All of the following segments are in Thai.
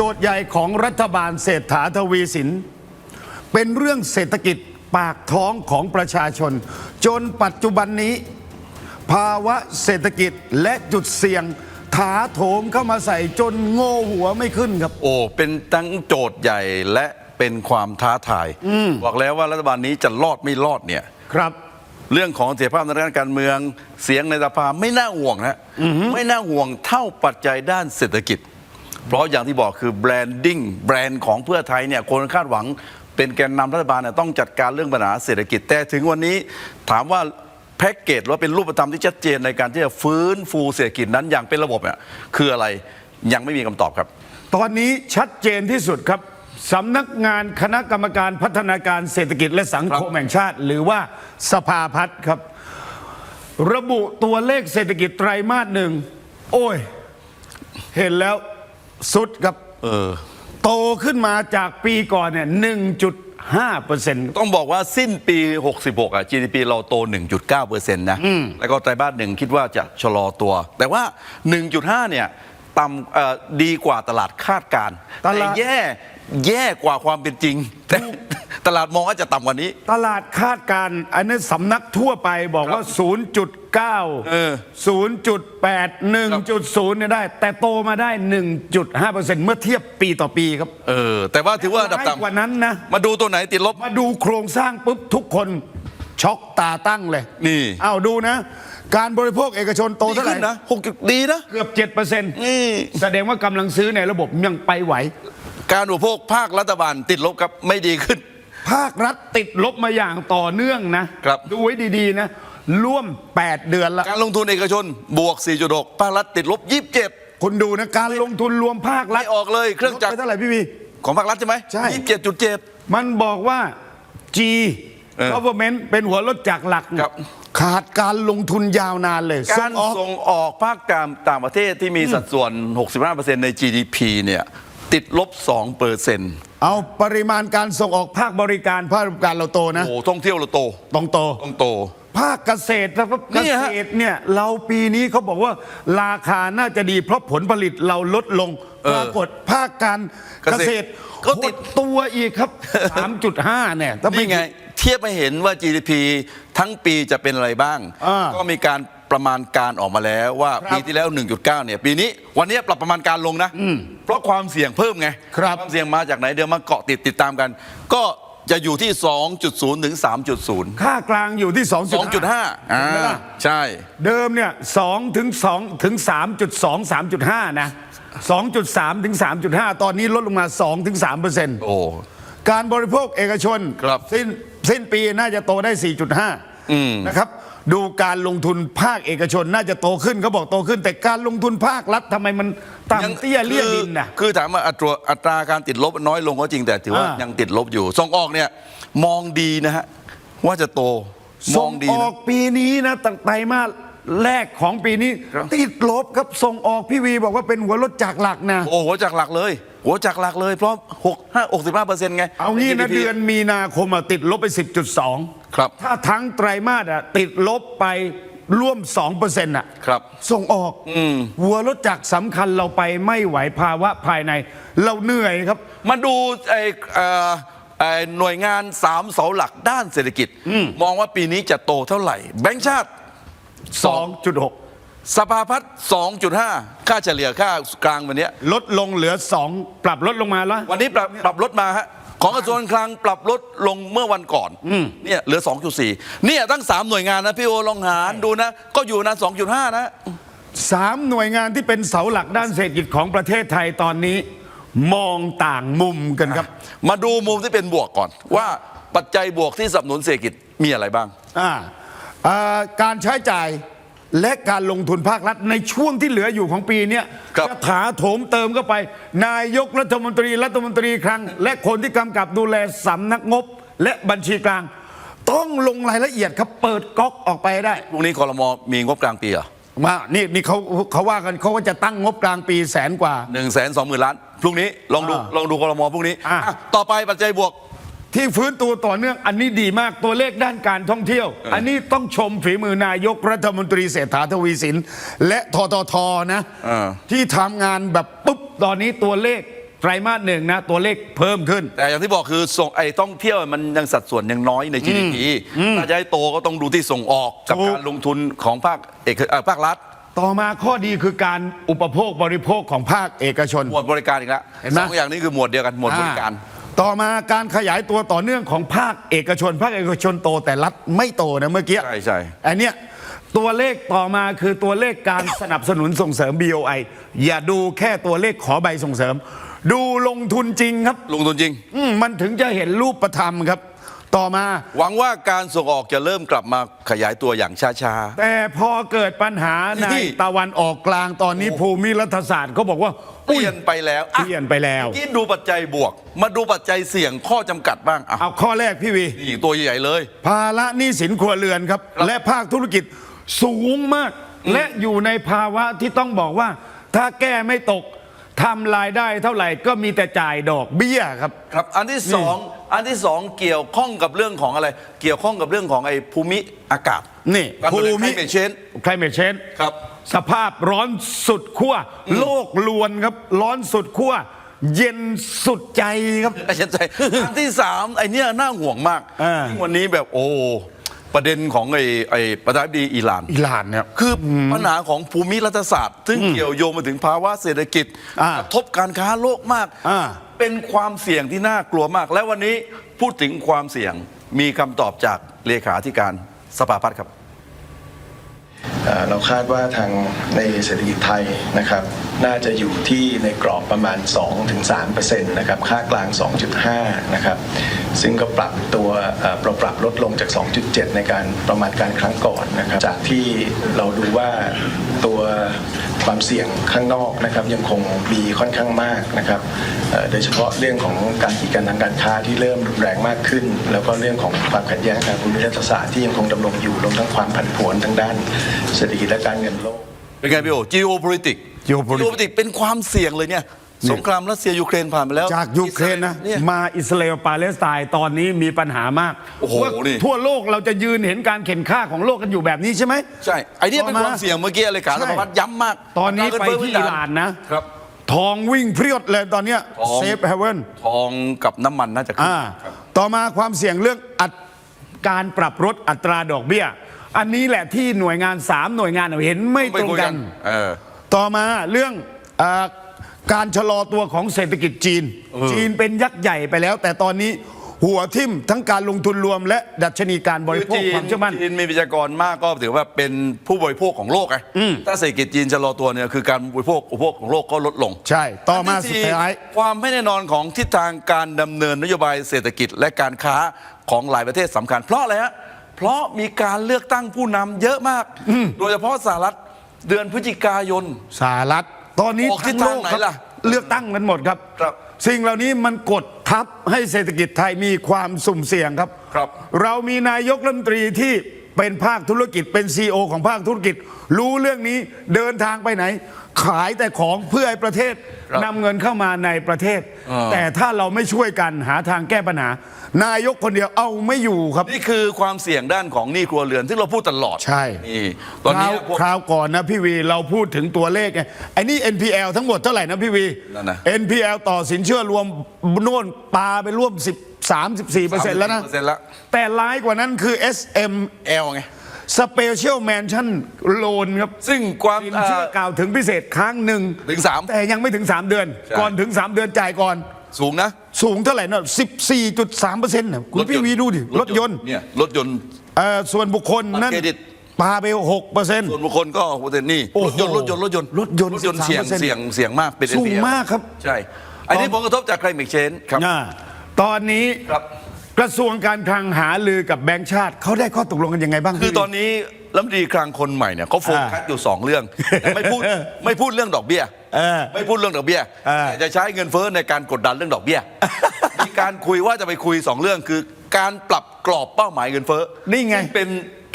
โจทย์ใหญ่ของรัฐบาลเศรษฐาทวีสิน เป็นเรื่องเศรษฐกิจปากท้องของประชาชน จนปัจจุบันนี้ ภาวะเศรษฐกิจและจุดเสี่ยงถาโถมเข้ามาใส่จนโง่หัวไม่ขึ้นครับ โอ้ เป็นทั้งโจทย์ใหญ่และเป็นความท้าทาย บอกแล้วว่ารัฐบาลนี้จะรอดไม่รอดเนี่ย ครับ เรื่องของเสถียรภาพในด้านการเมือง เสียงในสภาไม่น่าห่วงนะ ไม่น่าห่วงเท่าปัจจัยด้านเศรษฐกิจ เพราะอย่างที่บอกคือแบรนดิ้งแบรนด์ของเพื่อไทยเนี่ยคนคาดหวังเป็นแกนนำรัฐบาลเนี่ยต้องจัดการเรื่องปัญหาเศรษฐกิจแต่ถึงวันนี้ถามว่าแพ็กเกจหรือว่าเป็นรูปธรรมที่ชัดเจนในการที่จะฟื้นฟูเศรษฐกิจนั้นอย่างเป็นระบบเนี่ยคืออะไรยังไม่มีคำตอบครับ ตอนนี้ชัดเจนที่สุดครับสำนักงานคณะกรรมการพัฒนาการเศรษฐกิจและสังคมแห่งชาติ หรือว่าสภาพัฒน์ครับ ระบุตัวเลขเศรษฐกิจไตรมาสหนึ่งโอ้ย เห็นแล้ว สุดครับเออ โตขึ้นมาจากปีก่อนเนี่ย 1.5เปอร์เซ็นต์ ต้องบอกว่าสิ้นปี 66 อะ GDP เราโต 1.9%นะ แล้วก็ไตรมาสหนึ่งคิดว่าจะชะลอตัว แต่ว่า 1.5 เนี่ยต่ำเอ่อดีกว่าตลาดคาดการณ์ตแต่ลาด แย่แย่กว่าความเป็นจริง แต่ตลาดมองว่าจะต่ำกว่านี้ ตลาดคาดการณ์อันนี้สำนักทั่วไปบอกว่าเออ0.9 0.8 1.0เนี่ยได้ แต่โตมาได้1.5%เมื่อเทียบปีต่อปีครับเออ แต่ว่าถือว่าอันดับร้ยกว่าต่ำนั้นนะ มาดูตัวไหนติดลบ มาดูโครงสร้างปุ๊บทุกคน ช็อกตาตั้งเลยนี่อ้าวดูนะ การบริโภคเอกชนโตดีเท่าไหขึ้ร่นนะหกดีนะ เกือบ7%นี่ แสดงว่ากำลังซื้อในระบบยังไปไหว การอุปโภคภาครัฐบาลติดลบครับไม่ดีขึ้น ภาครัฐติดลบมาอย่างต่อเนื่องนะครับ ดูไว้ดี ๆ นะ ร่วม 8 เดือนละ การลงทุนเอกชนบวก 4.6ภาครัฐติดลบ 27 คุณดูนะการลงทุนรวมภาครัฐไม่ออกเลยเครื่องจักร ลดไปเท่าไหร่พี่วี ของภาครัฐใช่ไหมใช่ 27.7 มันบอกว่า G เออ government เป็นหัวรถจากรหลัก ครับ ขาดการลงทุนยาวนานเลยการออกส่งออกภาคการต่างประเทศที่มีสัดส่วน 65%ใน GDP เนี่ยติดลบ 2เปอร์เซ็นต์เอาปริมาณการส่งออกภาคบริการภาคบริการเราโตนะโอ้ท่องเที่ยวเราโตต้องโต ต้องโต ภาคเกษตรนะครับเนี่เกยฮะษตรเนี่ยเราปีนี้เขาบอกว่าราคาน่าจะดี เพราะผลผลิตเราลดลงปรากฏภาคการเกเกษษตตรรก็ติดหตัวอีกครับ 3.5เนี่ยถ้าไม่ นี่ไง เทียบให้เห็นว่า GDP ทั้งปีจะเป็นอะไรบ้าง อ่าก็มีการประมาณการออกมาแล้วว่าครับปีที่แล้ว 1.9 เนี่ย ปีนี้วันนี้ปรับประมาณการลงนะ เพราะความเสี่ยงเพิ่มไงครับความเสี่ยงมาจากไหนเดี๋ยวมาเกาะติดติดตามกัน ก็ จะอยู่ที่ 2.0 ถึง 3.0 ค่ากลางอยู่ที่ 2.5 2.5อ่าเห็นไหมล่ะใช่ เดิมเนี่ย2ถึง2ถึง 3.2 3.5 นะ 2.3 ถึง 3.5 ตอนนี้ลดลงมา 2 ถึง3เปอร์เซ็นต์โอ้ การบริโภคเอกชน ครับ สิ้นสิ้นปีน่าจะโตได้ 4.5 นะครับ ดูการลงทุนภาคเอกชนน่าจะโตขึ้นเขาบอกโตขึ้น แต่การลงทุนภาครัฐทำไมมันต่ำเตี้ยเลี่ยดินน่ะคือคือถามว่าอัตราอัตราการติดลบน้อยลงก็จริงแต่ถือว่าอ่ายั ยังติดลบอยู่ ส่งออกเนี่ยมองดีนะฮะว่าจะโตมส่องงดีอนะ อกปีนี้นะตั้งไตรมาสแรกของปีนี้ ครับ ติดลบครับส่งออกพี่วีบอกว่าเป็นหัวรถจากรหลักนะ โอ้โหจากหลักเลย หัวจากหลักเลยเพราะหกห้าหกสิบห้าเปอร์เซ็นต์ไงเอางี้นะใ GDP เดือนมีนาคมอะติดลบไป 10.2 ครับ ถ้าทั้งไตรมาสอะติดลบไปร่วม 2%อะครับส่งออกหัวรถจักรสำคัญเราไปไม่ไหวภาวะภายใน เราเหนื่อยครับ มาดูไอ้เอ่อไอ้หน่วยงานสามเสาหลักด้านเศรษฐกิจมองว่าปีนี้จะโตเท่าไหร่ แบงก์ชาติ 2.6 สภาพัฒน์2.5 ค่าเฉลี่ยค่ากลางวันเนี้ยลดลงเหลือ 2 ปรับลดลงมาแล้ว วันนี้ปรับปรับลดมาฮะของกระทรวงการคลังปรับลดลงเมื่อวันก่อนเนี่ยเหลือ 2.4 เนี่ยตั้ง 3 หน่วยงานนะพี่โอลองหารดูนะ ก็อยู่นะ 2.5 นะสามหน่วยงานที่เป็นเสาหลักด้านเศรษฐกิจของประเทศไทยตอนนี้ มองต่างมุมกันครับ มาดูมุมที่เป็นบวกก่อน ว่าปัจจัยบวกที่สนับสนุนเศรษฐกิจมีอะไรบ้าง อ่าอ่าการใช้จ่าย และการลงทุนภาครัฐในช่วงที่เหลืออยู่ของปีเนี้ยครับ จะถาโถมเติมเข้าไป นายกรัฐมนตรีรัฐมนตรีคลังและคนที่กำกับดูแลสำนักงบ และบัญชีกลาง ต้องลงรายละเอียดครับเปิดก๊อกออกไปให้ได้ พรุ่งนี้คอรมอมีงบกลางปีเหรอมานี่นี่เขาเขาว่ากันเขาก็จะตั้งงบกลางปีแสนกว่า หนึ่งแสนสองหมื่นล้าน พรุ่งนี้ลองดูอ่าลองดูคอรมอพรุ่งนี้อะ อะต่อไปปัจจัยบวก ที่ฟื้นตัวต่อเนื่องอันนี้ดีมากตัวเลขด้านการท่องเที่ยว อันนี้ต้องชมฝีมือนายกรัฐมนตรีเศรษฐาทวีสิน และทททนะอ่าที่ทำงานแบบปุ๊บตอนนี้ตัวเลขไตรมาสหนึ่งนะ ตัวเลขเพิ่มขึ้น แต่อย่างที่บอกคือส่งไอ้ท่องเที่ยวมันยังสัดส่วนยังน้อยใน GDP ถ้าจะให้โตก็ต้องดูที่ส่งออกกับถูก การลงทุนของภาคเอกเอ่อภาครัฐต่อมาข้อดีคือการอุปโภคบริโภคของภาคเอกชน หมวดบริการอีกแล้วเห็นไหม สองอย่างนี้คือหมวดเดียวกันหมวดบริการอ่ ต่อมาการขยายตัวต่อเนื่องของภาคเอกชน ภาคเอกชนโตแต่รัฐไม่โตนะเมื่อกี้ใช่ใช่อันเนี้ยตัวเลขต่อมาคือตัวเลขการสนับสนุนส่งเสริม BOI อย่าดูแค่ตัวเลขขอใบส่งเสริม ดูลงทุนจริงครับ ลงทุนจริง อืมมันถึงจะเห็นรูปธรรมครับ ต่อมา หวังว่าการส่งออกจะเริ่มกลับมาขยายตัวอย่างช้า แต่พอเกิดปัญหาในนี่ ตะวันออกกลางตอนนี้ภูมิรัฐศาสตร์เขาบอกว่าๆ เปลี่ยนไปแล้วเปลี่ยนไปแล้วเมื่อกี้ดูปัจจัยบวก มาดูปัจจัยเสี่ยงข้อจำกัดบ้างอะเอาข้อแรกพี่วี นี่ตัวใหญ่ๆเลย ภาระหนี้สินครัวเรือนครับครับและภาคธุรกิจสูงมาก และอยู่ในภาวะที่ต้องบอกว่า ถ้าแก้ไม่ตก ทำรายได้เท่าไหร่ก็มีแต่จ่ายดอกเบี้ยครับ ครับ อันที่สองอันที่สองเกี่ยวข้องกับเรื่องของอะไร เกี่ยวข้องกับเรื่องของไอ้ภูมิอากาศนี่การภูภูมิมิเชน climate change ครับ สภาพร้อนสุดขั้วโลกลวนครับ ร้อนสุดขั้วเย็นสุดใจครับ อาจารย์ใจอันที่สามไอ้เนี่ยน่าห่วงมากอ่ายิ่งวันนี้แบบโอ้ ประเด็นของไอ้ไอ้ประธานาธิบดีอิหร่าน อิหร่านเนี่ย คือปัญหาของภูมิรัฐศาสตร์ ซึ่งเกี่ยวโยงมาถึงภาวะเศรษฐกิจอ่ากระทบการค้าโลกมาก อ่า เป็นความเสี่ยงที่น่ากลัวมาก และวันนี้พูดถึงความเสี่ยงมีคำตอบจากเลขาธิการสภาพัฒน์ครับ เอ่อเราคาดว่าทางในเศรษฐกิจไทยนะครับ น่าจะอยู่ที่ในกรอบประมาณ 2-3%นะครับค่ากลาง 2.5 นะครับซึ่งก็ปรับตัวปรับปรับลดลงจาก 2.7 ในการประมาณการครั้งก่อนนะครับจากที่เราดูว่าตัวความเสี่ยงข้างนอกนะครับยังคงมีค่อนข้างมากนะครับโดยเฉพาะเรื่องของการกีดกันทางการค้าที่เริ่มรุนแรงมากขึ้น แล้วก็เรื่องของความขัดแย้งทางภูมิรัฐศาสตร์ที่ยังคงดำรงอยู่รวมทั้งความผันผวนทางด้านเศรษฐกิจและการเงินโลกเป็นไงพี่โอ geopolitics geopolitics เป็นความเสี่ยงเลยเนี่ย สงครามรัสเซียยูเครนผ่านไปแล้วจากยูเครนนะเนี่ยมาอิสราเอลปาเลสไตน์ตอนนี้มีปัญหามากโอ้โหว่านี่ ทั่วโลกเราจะยืนเห็นการเข็นฆ่าของโลกกันอยู่แบบนี้ใช่ไหม ใช่ไอ้เนี่ยเป็นต่อมาความเสี่ยงเมื่อกี้เลยการใช่สภาพัฒน์ย้ำมากตอนนี้กรไปเงิที่เฟ้อิพื้หร่านนะครับ ทองวิ่งเพรียดเลยตอนเนี้ยทอง เซฟเฮเวนทองกับน้ำมันน่าจะขึ้น อ่าต่อมาความเสี่ยงเรื่องอัตการปรับลดอัตราดอกเบี้ย อันนี้แหละที่หน่วยงาน 3 หน่วยงานเห็นไม่ตรงกัน เออ ต่อมาเรื่องเออการชะลอตัวของเศรษฐกิจจีน จีนเป็นยักษ์ใหญ่ไปแล้ว แต่ตอนนี้หัวทิ่มทั้งการลงทุนรวม และดัชนีการบริโภคความเชื่อมั่น จีนมีประชากรมากก็ถือว่าเป็นผู้บริโภคของโลกไงถ้าเศรษฐกิจจีนชะลอตัวเนี่ยคือการบริโภคอุปโภคของโลกก็ลดลง ใช่ ต่อมาอันสุดที่ท้ายความไม่แน่นอนของทิศทางการดำเนินนโยบายเศรษฐกิจและการค้าของหลายประเทศสำคัญ เพราะอะไรฮะเพราะมีการเลือกตั้งผู้นำเยอะมาก โดยเฉพาะสหรัฐ เดือนพฤศจิกายน สหรัฐตอนนี้ออกทิศทั้งโลกทางไหนครับล่ะ เลือกตั้งกันหมดครับ ครับสิ่งเหล่านี้มันกดทับให้เศรษฐกิจไทยมีความสุ่มเสี่ยงครับ ครับ เรามีนายกรัฐมนตรีที่เป็นภาคธุรกิจเป็นซีอของภาคธุรกิจ รู้เรื่องนี้เดินทางไปไหน ขายแต่ของเพื่อให้ประเทศครับนำเงินเข้ามาในประเทศอ่าแต่ถ้าเราไม่ช่วยกันหาทางแก้ปัญหา นายกคนเดียวเอาไม่อยู่ครับ นี่คือความเสี่ยงด้านของหนี้ครัวเรือนที่เราพูดตลอดใช่ นี่ตอนนี้คราวพวก คราวก่อนนะพี่วีเราพูดถึงตัวเลขไงไอ้นี่ NPL ทั้งหมดเท่าไหร่นะพี่วี นั่นน่ะ NPL ต่อสินเชื่อรวมโน่นปาไปร่วม10 34เปอร์เซ็นต์แล้วนะ34%แล้ว แต่ร้ายกว่านั้นคือ SM L ไง Special Mansion Loan ครับซึ่งความสินเชื่อกล่าวถึงพิเศษครั้งหนึ่งถึงสาม แต่ยังไม่ถึง 3 เดือนใช่ก่อนถึง 3 เดือนจ่ายก่อน สูงนะสูงเท่าไหร่นะ14.3เปอร์เซ็นต์คุณพี่วีดูดิ รถยนต์เนี่ยรถยนต์ เอ่อส่วนบุคคลนั่นบัตรเครดิต ปาไป6เปอร์เซ็นต์ ส่วนบุคคลก็โอ้โหแต่นี่โอ้รโหถยนต์รถยนต์รถยนต์รถยนต์รถยนต์เสี่ยง13%เสี่ยงเสี่ยงมากเป็น สูง NPL มากครับใช่ อันนี้ผลกระทบจาก climate change ครับ อ่าตอนนี้ครับ กระทรวงการคลังหาลือกับแบงก์ชาติเขาได้ข้อตกลงกันยังไงบ้างคือพี่ตอนนี้รัฐมนตรีคลังคนใหม่เนี่ยเขาโฟกัสอยู่สองเรื่องแต่ไม่พูดไม่พูดเรื่องดอกเบี้ยเออไม่พูดเรื่องดอกเบี้ยเออแต่จะใช้เงินเฟ้อในการกดดันเรื่องดอกเบี้ยมีการคุยว่าจะไปคุยสองเรื่องคือ การปรับกรอบเป้าหมายเงินเฟ้อนี่ไงซึ่เป็น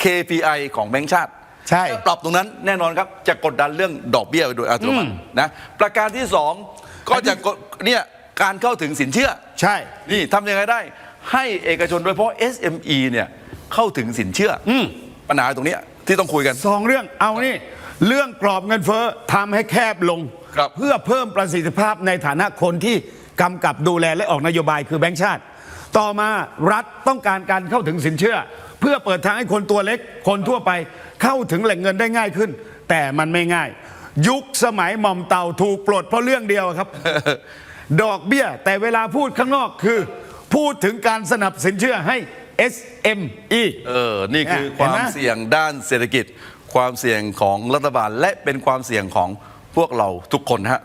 KPI ของแบงก์ชาติใช่ถ้าปรับตรงนั้นแน่นอนครับจะกดดันเรื่องดอกเบี้ยไปโดยอัตโนมัตินะประการที่สองก็จะกดเนี่ยการเข้าถึงสินเชื่อ ใช่ นี่ทำยังไงได้ ให้เอกชนโดยเฉพาะ SME เนี่ยเข้าถึงสินเชื่ออปัญหาตรงเนี้ยที่ต้องคุยกัน สองเรื่องเอานี่ เรื่องกรอบเงินเฟ้อทำให้แคบลง ครับ เพื่อเพิ่มประสิทธิภาพในฐานะคนที่กำกับดูแลและออกนโยบายคือแบงก์ชาติ ต่อมารัฐต้องการการเข้าถึงสินเชื่อ เพื่อเปิดทางให้คนตัวเล็กคนทั่วไปเข้าถึงแหล่งเงินได้ง่ายขึ้น แต่มันไม่ง่าย ยุคสมัยหม่อมเต่าถูกปลดเพราะเรื่องเดียวครับ ดอกเบี้ย แต่เวลาพูดข้างนอกคือ พูดถึงการสนับสินเชื่อให้ SME เออ นี่คือเนี่ยความเห็นไหม เสี่ยงด้านเศรษฐกิจ ความเสี่ยงของรัฐบาลและเป็นความเสี่ยงของพวกเราทุกคนฮะ